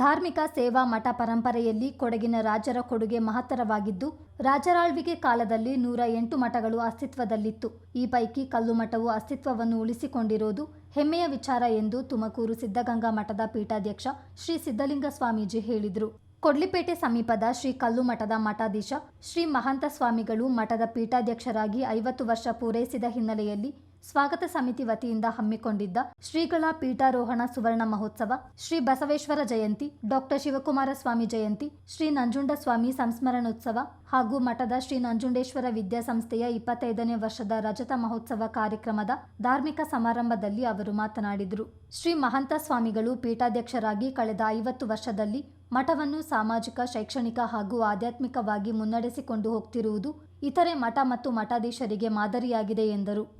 ಧಾರ್ಮಿಕ ಸೇವಾ ಮಠ ಪರಂಪರೆಯಲ್ಲಿ ಕೊಡಗಿನ ರಾಜರ ಕೊಡುಗೆ ಮಹತ್ತರವಾಗಿದ್ದು ರಾಜರಾಳ್ವಿಕೆ ಕಾಲದಲ್ಲಿ ನೂರ ಎಂಟು ಮಠಗಳು ಅಸ್ತಿತ್ವದಲ್ಲಿತ್ತು. ಈ ಪೈಕಿ ಕಲ್ಲು ಮಠವು ಅಸ್ತಿತ್ವವನ್ನು ಉಳಿಸಿಕೊಂಡಿರುವುದು ಹೆಮ್ಮೆಯ ವಿಚಾರ ಎಂದು ತುಮಕೂರು ಸಿದ್ಧಗಂಗಾ ಮಠದ ಪೀಠಾಧ್ಯಕ್ಷ ಶ್ರೀ ಸಿದ್ಧಲಿಂಗ ಸ್ವಾಮೀಜಿ ಹೇಳಿದರು. ಕೊಡ್ಲಿಪೇಟೆ ಸಮೀಪದ ಶ್ರೀ ಕಲ್ಲು ಮಠದ ಮಠಾಧೀಶ ಶ್ರೀ ಮಹಂತ ಸ್ವಾಮಿಗಳು ಮಠದ ಪೀಠಾಧ್ಯಕ್ಷರಾಗಿ ಐವತ್ತು ವರ್ಷ ಪೂರೈಸಿದ ಹಿನ್ನೆಲೆಯಲ್ಲಿ ಸ್ವಾಗತ ಸಮಿತಿ ವತಿಯಿಂದ ಹಮ್ಮಿಕೊಂಡಿದ್ದ ಶ್ರೀಗಳ ಪೀಠಾರೋಹಣ ಸುವರ್ಣ ಮಹೋತ್ಸವ, ಶ್ರೀ ಬಸವೇಶ್ವರ ಜಯಂತಿ, ಡಾಕ್ಟರ್ ಶಿವಕುಮಾರ ಸ್ವಾಮಿ ಜಯಂತಿ, ಶ್ರೀ ನಂಜುಂಡಸ್ವಾಮಿ ಸಂಸ್ಮರಣೋತ್ಸವ ಹಾಗೂ ಮಠದ ಶ್ರೀ ನಂಜುಂಡೇಶ್ವರ ವಿದ್ಯಾಸಂಸ್ಥೆಯ ಇಪ್ಪತ್ತೈದನೇ ವರ್ಷದ ರಜತ ಮಹೋತ್ಸವ ಕಾರ್ಯಕ್ರಮದ ಧಾರ್ಮಿಕ ಸಮಾರಂಭದಲ್ಲಿ ಅವರು ಮಾತನಾಡಿದರು. ಶ್ರೀ ಮಹಂತ ಸ್ವಾಮಿಗಳು ಪೀಠಾಧ್ಯಕ್ಷರಾಗಿ ಕಳೆದ ಐವತ್ತು ವರ್ಷದಲ್ಲಿ ಮಠವನ್ನು ಸಾಮಾಜಿಕ, ಶೈಕ್ಷಣಿಕ ಹಾಗೂ ಆಧ್ಯಾತ್ಮಿಕವಾಗಿ ಮುನ್ನಡೆಸಿಕೊಂಡು ಹೋಗ್ತಿರುವುದು ಇತರೆ ಮಠ ಮತ್ತು ಮಠಾಧೀಶರಿಗೆ ಮಾದರಿಯಾಗಿದೆ ಎಂದರು.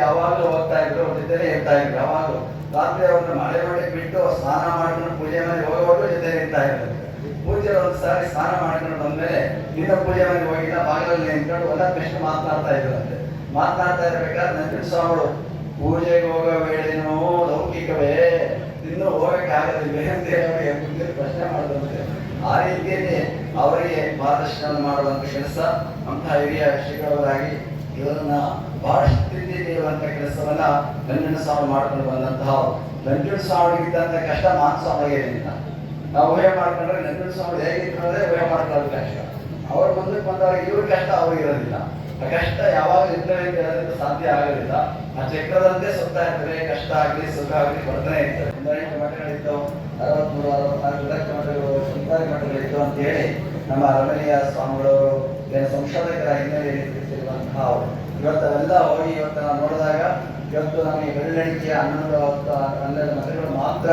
ಯಾವಾಗಲೂ ಹೋಗ್ತಾ ಇದ್ರು ಜೊತೆನೇ ಇರ್ತಾ ಇದ್ರು, ಯಾವಾಗಲೂ. ರಾತ್ರಿ ಅವ್ರನ್ನ ಮಳೆ ಮಾಡಿ ಬಿಟ್ಟು ಸ್ನಾನ ಮಾಡ್ಕೊಂಡು ಪೂಜೆ ಮಾಡಿ ಹೋಗೋವಾಗ ಜೊತೆ ಇರ್ತಾ ಇದ್ರು ಪೂಜೆ ಒಂದ್ ಸಾರಿ ಸ್ನಾನ ಮಾಡ್ಕೊಂಡು ಬಂದ್ಮೇಲೆ ಇನ್ನ ಪೂಜೆ ಮಾಡಿ ಹೋಗಿಲ್ಲ, ಬಾಗಿಲಲ್ಲಿ ನಿಂತ್ಕೊಂಡು ಒಂದ ಪ್ಲೇಸ್ ಮಾತನಾಡ್ತಾ ಇದ್ರಂತೆ. ಮಾತನಾಡ್ತಾ ಇರ್ಬೇಕಾದ್ರೆ ನಂಜುಂಡ ಸ್ವಾಮಿಗಳು ಪೂಜೆಗೆ ಹೋಗೋ ವೇಳೆನೋ ಲೌಕಿಕವೇ. ಇನ್ನು ಹೋಗಕ್ಕಾಗದಿಲ್ಲ ಅಂತ ಪ್ರಶ್ನೆ ಮಾಡಿದಂತೆ ಆ ರೀತಿಯಲ್ಲಿ ಅವರಿಗೆ ಮಾರ್ಗದರ್ಶನ ಮಾಡುವಂತ ಕೆಲಸ ಅಂತ ಹಿರಿಯ ಶ್ರೀಗಳವರಾಗಿ ಇವರನ್ನ ಬಹಳಷ್ಟು ಪ್ರೀತಿ ಕೆಲಸವನ್ನ ನಂಜುಂಡ ಸ್ವಾಮಿ ಮಾಡ್ಕೊಂಡು ಬಂದಂತಹ ನಂಜುಂಡ ಸ್ವಾಮಿಗಿದ್ದಂತ ಕಷ್ಟ ಮಾನ್ ಸ್ವಾಮಿಗೆ ಏನಿಲ್ಲ ನಾವು ಊಹೆ ಮಾಡ್ಕೊಂಡ್ರೆ ನಂಜುಂಡ ಸ್ವಾಮಿ ಹೇಗಿದ್ರು ಅಂದ್ರೆ ಊಹೆ ಮಾಡ್ಕೊಳ್ಳೋದು ಕಷ್ಟ. ಅವ್ರ ಮುಂದಕ್ಕೆ ಬಂದಾಗ ಇವ್ರ ಕಷ್ಟ ಅವ್ರಿಗೆ ಇರೋದಿಲ್ಲ. ಆ ಕಷ್ಟ ಯಾವಾಗ ಇರ್ತವೆ ಹೇಳೋದಕ್ಕೆ ಸಾಧ್ಯ ಆಗೋದಿಲ್ಲ. ಆ ಚಕ್ರದಂತೆ ಸುತ್ತ ಇರ್ತವೆ ಕಷ್ಟ ಆಗಲಿ, ಸುಖ ಆಗಲಿ ಬರ್ತಾನೆ ಇರ್ತದೆ. ಒಂದನೇ ಮಠಗಳಿದ್ದವು ಅರವತ್ಮೂರು, ಅರವತ್ನಾಲ್ಕು ಮಠಗಳು ಸಂತಾರಿ ಮಠಗಳಿತ್ತು ಅಂತ ಹೇಳಿ ನಮ್ಮ ರಮಣೀಯ ಸ್ವಾಮಿಗಳವರು ಸಂಶೋಧಕರ ಹಿನ್ನೆಲೆಯಲ್ಲಿ ತಿಳಿಸಿರುವಂತಹ ಇವತ್ತು ಅವೆಲ್ಲ ಹೋಗಿ ಇವತ್ತು ನಾವು ನೋಡಿದಾಗ ಇವತ್ತು ನಮಗೆ ಬೆರಳಿಕೆ ಹನ್ನೊಂದು ಹನ್ನೆರಡು ಮಠಗಳು ಮಾತ್ರ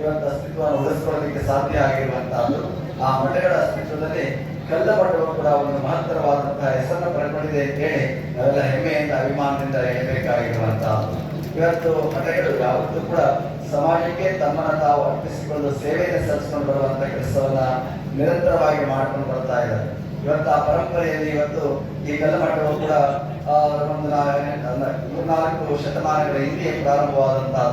ಇವತ್ತು ಅಸ್ತಿತ್ವವನ್ನು ಉಳಿಸ್ಕೊಳ್ಳಲಿಕ್ಕೆ ಸಾಧ್ಯ ಆಗಿರುವಂತಹದ್ದು. ಆ ಮಠಗಳ ಅಸ್ತಿತ್ವದಲ್ಲಿ ಕಲ್ಲ ಮಠವು ಕೂಡ ಒಂದು ಮಹತ್ತರವಾದಂತಹ ಹೆಸರನ್ನು ಪಡ್ಕೊಂಡಿದೆ ಅಂತ ಹೇಳಿ ನಾವೆಲ್ಲ ಹೆಮ್ಮೆಯಿಂದ, ಅಭಿಮಾನದಿಂದ ಹೇಳಬೇಕಾಗಿರುವಂತಹದ್ದು. ಇವತ್ತು ಮಠಗಳು ಯಾವತ್ತೂ ಕೂಡ ಸಮಾಜಕ್ಕೆ ತಮ್ಮನ್ನು ತಾವು ಅರ್ಪಿಸಿಕೊಂಡು ಸೇವೆಯನ್ನು ಸಲ್ಲಿಸಿಕೊಂಡು ಬರುವಂತಹ ಕೆಲಸವನ್ನ ನಿರಂತರವಾಗಿ ಮಾಡ್ಕೊಂಡು ಬರ್ತಾ ಇದ್ದಾರೆ. ಇವತ್ತು ಪರಂಪರೆಯಲ್ಲಿ ಇವತ್ತು ಈ ಕಲ್ಲಮಠವು ಕೂಡ ಒಂದು ಮೂರ್ನಾಲ್ಕು ಶತಮಾನಗಳ ಹಿಂದೆ ಪ್ರಾರಂಭವಾದಂತಹ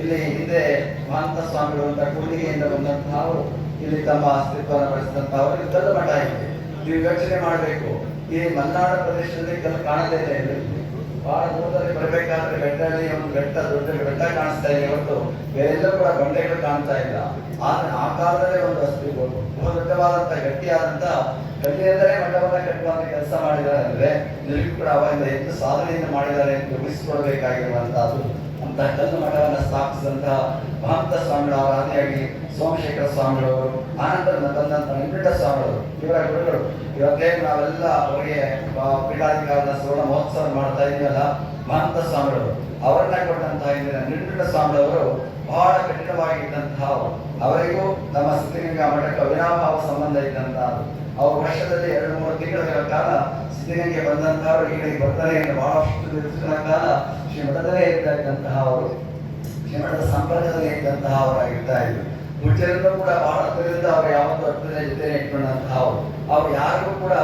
ಇಲ್ಲಿ ಹಿಂದೆ ಮಹಂತ ಸ್ವಾಮಿಗಳು ಅಂತ ಕೂಡಿಗೆಯಿಂದ ಬಂದಂತಹವರು ಇಲ್ಲಿ ತಮ್ಮ ಅಸ್ತಿತ್ವವನ್ನು ಬಳಸಿದಂತಹವರು ಕಲ್ಲಮಠ ಕಲ್ಲು ಮಠ ಇದೆ. ನೀವು ಯೋಚನೆ ಮಾಡಬೇಕು, ಈ ಮಲೆನಾಡು ಪ್ರದೇಶದಲ್ಲಿ ಕಲ್ಲು ಕಾಣದೇ ಇದೆ ಇಲ್ಲಿ. ಬಹಳ ದೂರದಲ್ಲಿ ಬರಬೇಕಾದ್ರೆ ಬೆಟ್ಟದಲ್ಲಿ ಒಂದು ಬೆಟ್ಟ, ದೊಡ್ಡ ಬೆಟ್ಟ ಕಾಣಿಸ್ತಾ ಇದೆ ಇವತ್ತು. ಬೇರೆಲ್ಲ ಕೂಡ ಬಂಡೆಗಳು ಕಾಣ್ತಾ ಇಲ್ಲ. ಆದ್ರೆ ಆ ಕಾಲದಲ್ಲೇ ಒಂದು ಅಸ್ತಿ, ಬಹು ದೊಡ್ಡವಾದಂತಹ ಗಟ್ಟಿಯಾದಂತ ಕಲ್ಲಿನಿಂದಲೇ ಮಠವನ್ನ ಕಟ್ಟುವಂತ ಕೆಲಸ ಮಾಡಿದ್ದಾರೆ ಅಂದ್ರೆ ನಿಮಗೂ ಕೂಡ ಅವರಿಂದ ಎಷ್ಟು ಸಾಧನೆಯನ್ನು ಮಾಡಿದ್ದಾರೆ ಎಂದು ಉಳಿಸಿಕೊಳ್ಬೇಕಾಗಿರುವಂತಹದ್ದು ಅಂತ ಕಲ್ಲು ಮಠವನ್ನ ಸ್ಥಾಪಿಸಿದಂತಹ ಮಹಂತ ಸ್ವಾಮಿಗಳ ಆದಿಯಾಗಿ ಸೋಮಶೇಖರ ಸ್ವಾಮಿಗಳವರು, ಆನಂತರ ತಂದಂತಹ ವೆಂಕಟ ಸ್ವಾಮಿಗಳು ಇವರ ಗುರುಗಳು. ಇವತ್ತೇ ನಾವೆಲ್ಲ ಅವರಿಗೆ ಪೀಠಾಧಿಕಾರದ ಸುವರ್ಣ ಮಹೋತ್ಸವ ಮಾಡ್ತಾ ಇದೀವಲ್ಲ, ಮಹಂತ ಸ್ವಾಮಿಗಳು. ಅವರನ್ನ ಕೊಟ್ಟಂತಹ ಇಂದಿನ ನಿರ್ಮಲ ಸ್ವಾಮಿಗಳವರು ಬಹಳ ಕಠಿಣವಾಗಿದ್ದಂತಹ ಅವರಿಗೂ ನಮ್ಮ ಸಿದ್ಧಗಂಗಾ ಮಠಕ್ಕೆ ಅವಿನಾಭಾವ ಸಂಬಂಧ ಇದ್ದಂತಹದ್ದು. ಅವರು ವರ್ಷದಲ್ಲಿ ಎರಡು ಮೂರು ತಿಂಗಳ ಕಾಲ ಸಿದ್ಧಗಂಗೆ ಬಂದಂತಹವರು ಈಗಲಿಗೆ ಬರ್ತಾರೆ ಎಂದು ಬಹಳಷ್ಟು ನಿರ್ದಿಷ್ಟ ಕಾಲ ಶ್ರೀಮಠದಲ್ಲೇ ಇರ್ತಾ ಇದ್ದಂತಹ ಅವರು. ಶ್ರೀಮಠದ ಸಂಪರ್ಕದಲ್ಲಿ ಇದ್ದಂತಹ ಅವರಾಗಿರ್ತಾ ಇದ್ರು. ಪೂಜ್ಯರನ್ನು ಕೂಡ ಬಹಳ ಹತ್ತಿರದಿಂದ ಅವರು ಯಾವತ್ತೂ ಹತ್ತಿರ ಜೊತೆ ಇಟ್ಕೊಂಡಂತಹ ಅವರು. ಅವ್ರು ಯಾರಿಗೂ ಕೂಡ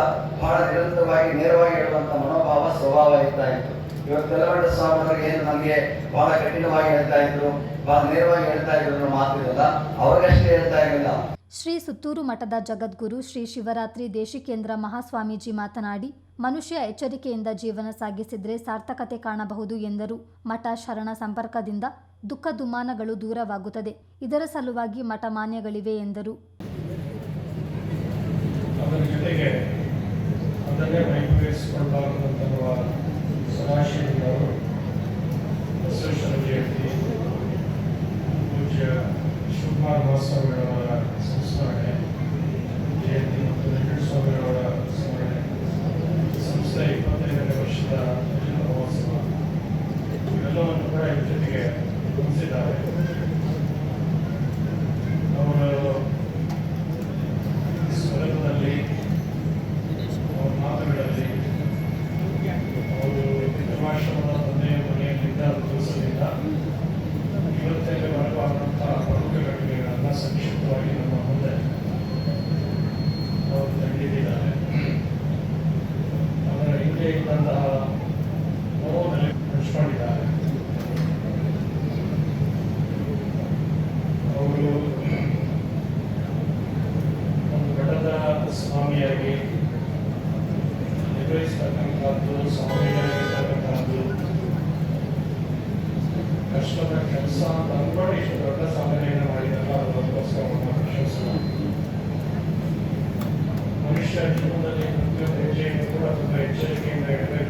ಬಹಳ ನಿರಂತರವಾಗಿ, ನೇರವಾಗಿ ಇಡುವಂತಹ ಮನೋಭಾವ, ಸ್ವಭಾವ ಇರ್ತಾ ಇತ್ತು. ಇವತ್ತು ಕೆಲವೊಂದು ಸ್ವಾಮಿಗಳಿಗೆ ಏನು ನಮಗೆ ಬಹಳ ಕಠಿಣವಾಗಿ ಹೇಳ್ತಾ ಇದ್ರು, ಬಹಳ ನೇರವಾಗಿ ಹೇಳ್ತಾ ಇದ್ರು ಮಾತಿರಲ್ಲ, ಅವ್ರಿಗಷ್ಟೇ ಹೇಳ್ತಾ ಇರಲಿಲ್ಲ. ಶ್ರೀ ಸುತ್ತೂರು ಮಠದ ಜಗದ್ಗುರು ಶ್ರೀ ಶಿವರಾತ್ರಿ ದೇಶಿಕೇಂದ್ರ ಮಹಾಸ್ವಾಮೀಜಿ ಮಾತನಾಡಿ, ಮನುಷ್ಯ ಎಚ್ಚರಿಕೆಯಿಂದ ಜೀವನ ಸಾಗಿಸಿದರೆ ಸಾರ್ಥಕತೆ ಕಾಣಬಹುದು ಎಂದರು. ಮಠ ಶರಣ ಸಂಪರ್ಕದಿಂದ ದುಃಖ ದುಮಾನಗಳು ದೂರವಾಗುತ್ತದೆ. ಇದರ ಸಲುವಾಗಿ ಮಠ ಮಾನ್ಯಗಳಿವೆ ಎಂದರು. ಅದರ ಸ್ವಾಮಿಯಾಗಿ ನಿರ್ವಹಿಸ್ತಕ್ಕಂಥದ್ದು ಸ್ವಾಮಿಯಾಗಿರ್ತಕ್ಕಂಥದ್ದು ಕಷ್ಟದ ಕೆಲಸ ತಂದ್ಕೊಂಡು ಇಷ್ಟು ದೊಡ್ಡ ಸಾಧನೆಯನ್ನು ಮಾಡಿದಲ್ಲ ಅದಕ್ಕೋಸ್ಕರ ಪ್ರಶಂಸೆ ಮನುಷ್ಯ ಜೀವನದಲ್ಲಿ ಪ್ರತಿಯೊಂದು ಹೆಜ್ಜೆಯನ್ನು ಕೂಡ ತುಂಬ ಎಚ್ಚರಿಕೆಯಿಂದ ಇಡಬೇಕು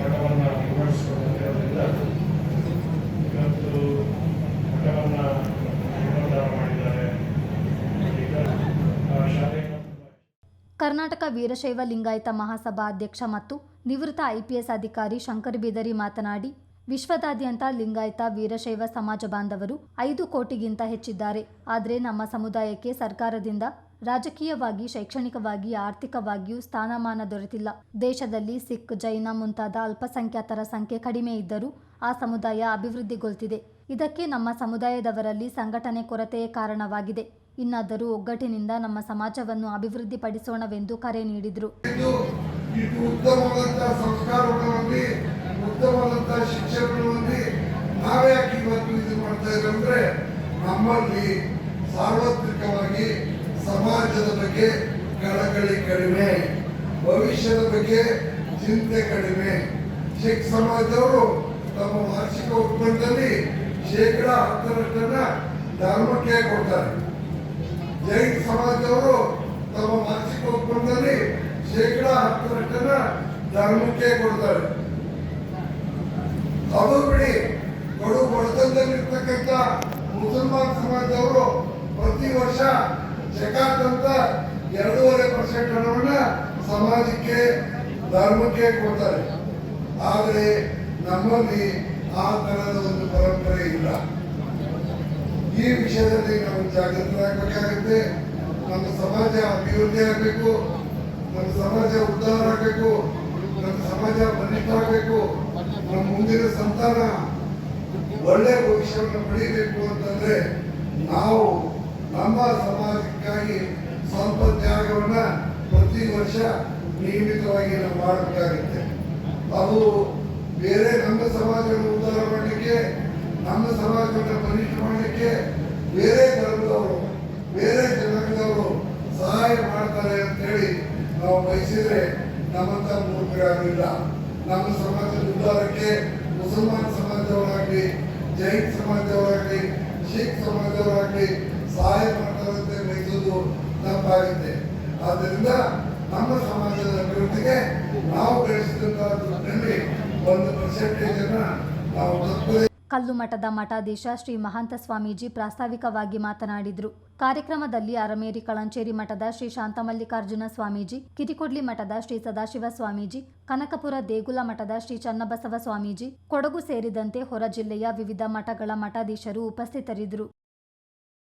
ಮಠವನ್ನು ಇವತ್ತು ಮಠವನ್ನು ಕರ್ನಾಟಕ ವೀರಶೈವ ಲಿಂಗಾಯತ ಮಹಾಸಭಾ ಅಧ್ಯಕ್ಷ ಮತ್ತು ನಿವೃತ್ತ ಐಪಿಎಸ್ ಅಧಿಕಾರಿ ಶಂಕರ್ ಬೀದರಿ ಮಾತನಾಡಿ, ವಿಶ್ವದಾದ್ಯಂತ ಲಿಂಗಾಯತ ವೀರಶೈವ ಸಮಾಜ ಬಾಂಧವರು ಐದು ಕೋಟಿಗಿಂತ ಹೆಚ್ಚಿದ್ದಾರೆ. ಆದರೆ ನಮ್ಮ ಸಮುದಾಯಕ್ಕೆ ಸರ್ಕಾರದಿಂದ ರಾಜಕೀಯವಾಗಿ, ಶೈಕ್ಷಣಿಕವಾಗಿ, ಆರ್ಥಿಕವಾಗಿಯೂ ಸ್ಥಾನಮಾನ ದೊರೆತಿಲ್ಲ. ದೇಶದಲ್ಲಿ ಸಿಖ್, ಜೈನ ಮುಂತಾದ ಅಲ್ಪಸಂಖ್ಯಾತರ ಸಂಖ್ಯೆ ಕಡಿಮೆ ಇದ್ದರೂ ಆ ಸಮುದಾಯ ಅಭಿವೃದ್ಧಿಗೊಳ್ತಿದೆ. ಇದಕ್ಕೆ ನಮ್ಮ ಸಮುದಾಯದವರಲ್ಲಿ ಸಂಘಟನೆ ಕೊರತೆಯೇ ಕಾರಣವಾಗಿದೆ. ಇನ್ನಾದರೂ ಒಗ್ಗಟ್ಟಿನಿಂದ ನಮ್ಮ ಸಮಾಜವನ್ನು ಅಭಿವೃದ್ಧಿಪಡಿಸೋಣವೆಂದು ಕರೆ ನೀಡಿದರು. ಸಾರ್ವತ್ರಿಕವಾಗಿ ಸಮಾಜದ ಬಗ್ಗೆ ಕಳಕಳಿ ಕಡಿಮೆ, ಭವಿಷ್ಯದ ಬಗ್ಗೆ ಚಿಂತೆ ಕಡಿಮೆ. ಸಿಖ್ ಸಮಾಜದವರು ತಮ್ಮ ವಾರ್ಷಿಕ ಒಪ್ಪಂದದಲ್ಲಿ ಶೇಕಡ ಹತ್ತರಷ್ಟನ್ನ ಧರ್ಮಕ್ಕೆ ಕೊಡ್ತಾರೆ. ಜೈನ್ ಸಮಾಜದವರು ತಮ್ಮ ವಾರ್ಷಿಕ ಒಪ್ಪಂದದಲ್ಲಿ ಶೇಕಡ ಹತ್ತರಷ್ಟನ್ನ ಧರ್ಮಕ್ಕೆ ಕೊಡ್ತಾರೆ. ಅದು ಬಿಡಿ, ಕಡು ಬಡತನದಲ್ಲಿರ್ತಕ್ಕಂಥ ಮುಸಲ್ಮಾನ್ ಸಮಾಜದವರು ಪ್ರತಿ ವರ್ಷ ಅಂತ ಎರಡೂವರೆ ಪರ್ಸೆಂಟ್ ಹಣವನ್ನ ಸಮಾಜಕ್ಕೆ, ಧರ್ಮಕ್ಕೆ ಕೊಡ್ತಾರೆ. ಆದರೆ ನಮ್ಮಲ್ಲಿ ಆ ತರಹದ ಒಂದು ಪರಂಪರೆ ಇಲ್ಲ. ಈ ವಿಷಯದಲ್ಲಿ ನಾವು ಜಾಗೃತರಾಗಬೇಕಾಗುತ್ತೆ. ನಮ್ಮ ಸಮಾಜ ಅಭಿವೃದ್ಧಿ ಆಗಬೇಕು. ನಮ್ಮ ಸಮಾಜ ಉದ್ಧಾರ ಆಗಬೇಕು. ನಮ್ಮ ಸಮಾಜ ಬಲಿಷ್ಠ ಆಗಬೇಕು. ನಮ್ಮ ಮುಂದಿನ ಸಂತಾನ ಒಳ್ಳೆ ಭವಿಷ್ಯವನ್ನು ಪಡೀಬೇಕು ಅಂತಂದ್ರೆ ನಾವು ನಮ್ಮ ಸಮಾಜಕ್ಕಾಗಿ ಸ್ವಲ್ಪ ತ್ಯಾಗವನ್ನು ಪ್ರತಿ ವರ್ಷ ನಿಯಮಿತವಾಗಿ ನಾವು ಮಾಡಬೇಕಾಗುತ್ತೆ ಅದು ಬೇರೆ ನಮ್ಮ ಸಮಾಜವನ್ನು ಉದ್ಧಾರ ಮಾಡಲಿಕ್ಕೆ, ನಮ್ಮ ಸಮಾಜವನ್ನು ಪರೀಕ್ಷೆ ಮಾಡಲಿಕ್ಕೆ ಬೇರೆ ಧರ್ಮದವರು, ಬೇರೆ ಜನಾಂಗದವರು ಸಹಾಯ ಮಾಡ್ತಾರೆ ಅಂತ ಹೇಳಿ ನಾವು ಬಯಸಿದ್ರೆ ನಮ್ಮಂತ ಮೂರ್ಖರಾಗಲಿಲ್ಲ ನಮ್ಮ ಸಮಾಜದ ಉದ್ಧಾರಕ್ಕೆ ಮುಸಲ್ಮಾನ್ ಸಮಾಜದವರಾಗಲಿ, ಜೈನ್ ಸಮಾಜದವರಾಗಲಿ ಶಿಖ್ ಸಮಾಜದವರಾಗಲಿ ತಪ್ಪಾಗುತ್ತೆ ಆದ್ದರಿಂದ ನಮ್ಮ ಸಮಾಜದ ಅಭಿವೃದ್ಧಿಗೆ ನಾವು ಗಳಿಸಿದಂತಹ ಒಂದು ಪರ್ಸೆಂಟೇಜ್ ಅನ್ನ ನಾವು ತಪ್ಪದೆ ಕಲ್ಲುಮಠದ ಮಠಾಧೀಶ ಶ್ರೀ ಮಹಾಂತ ಸ್ವಾಮೀಜಿ ಪ್ರಾಸ್ತಾವಿಕವಾಗಿ ಮಾತನಾಡಿದರು. ಕಾರ್ಯಕ್ರಮದಲ್ಲಿ ಅರಮೇರಿ ಕಳಂಚೇರಿ ಮಠದ ಶ್ರೀ ಶಾಂತಮಲ್ಲಿಕಾರ್ಜುನ ಸ್ವಾಮೀಜಿ ಕಿರಿಕೊಡ್ಲಿ ಮಠದ ಶ್ರೀ ಸದಾಶಿವ ಸ್ವಾಮೀಜಿ, ಕನಕಪುರ ದೇಗುಲ ಮಠದ ಶ್ರೀ ಚನ್ನಬಸವ ಸ್ವಾಮೀಜಿ, ಕೊಡಗು ಸೇರಿದಂತೆ ಹೊರ ಜಿಲ್ಲೆಯ ವಿವಿಧ ಮಠಗಳ ಮಠಾಧೀಶರು ಉಪಸ್ಥಿತರಿದ್ದರು.